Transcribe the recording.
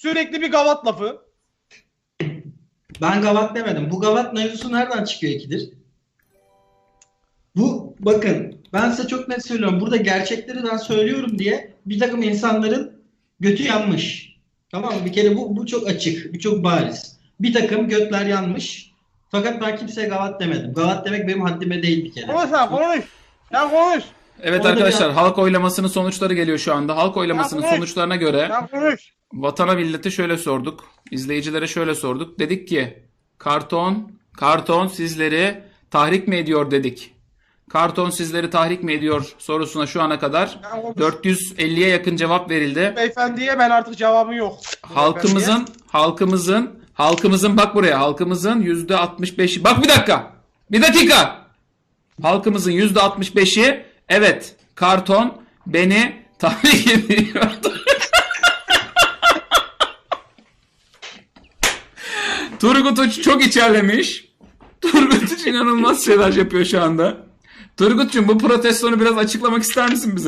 Sürekli bir gavat lafı. Ben gavat demedim. Bu gavat mevzusu nereden çıkıyor ikidir? Bu bakın ben size çok net söylüyorum. Burada gerçekleri ben söylüyorum diye bir takım insanların götü yanmış. Tamam mı? Bir kere bu, bu çok açık. Bu çok bariz. Bir takım götler yanmış. Fakat ben kimseye gavat demedim. Gavat demek benim haddime değil bir kere. Konuş sen konuş. Sen konuş. Evet Orada arkadaşlar biraz- halk oylamasının sonuçları geliyor şu anda. Halk oylamasının sonuçlarına göre konuş. Vatana millete şöyle sorduk. İzleyicilere şöyle sorduk. Dedik ki karton, karton sizleri tahrik mi ediyor dedik. Karton sizleri tahrik mi ediyor sorusuna şu ana kadar Sen konuş. 450'ye yakın cevap verildi. Beyefendiye ben artık cevabım yok. Halkımızın, halkımızın, halkımızın bak buraya halkımızın yüzde 65'i. Bak bir dakika. Bir dakika. Halkımızın yüzde 65'i evet karton beni tahrik ediyor. Turgut Uç çok içerlemiş. Turgut Uç inanılmaz şeyler yapıyor şu anda. Turgut'cum bu protestonu biraz açıklamak ister misin bize?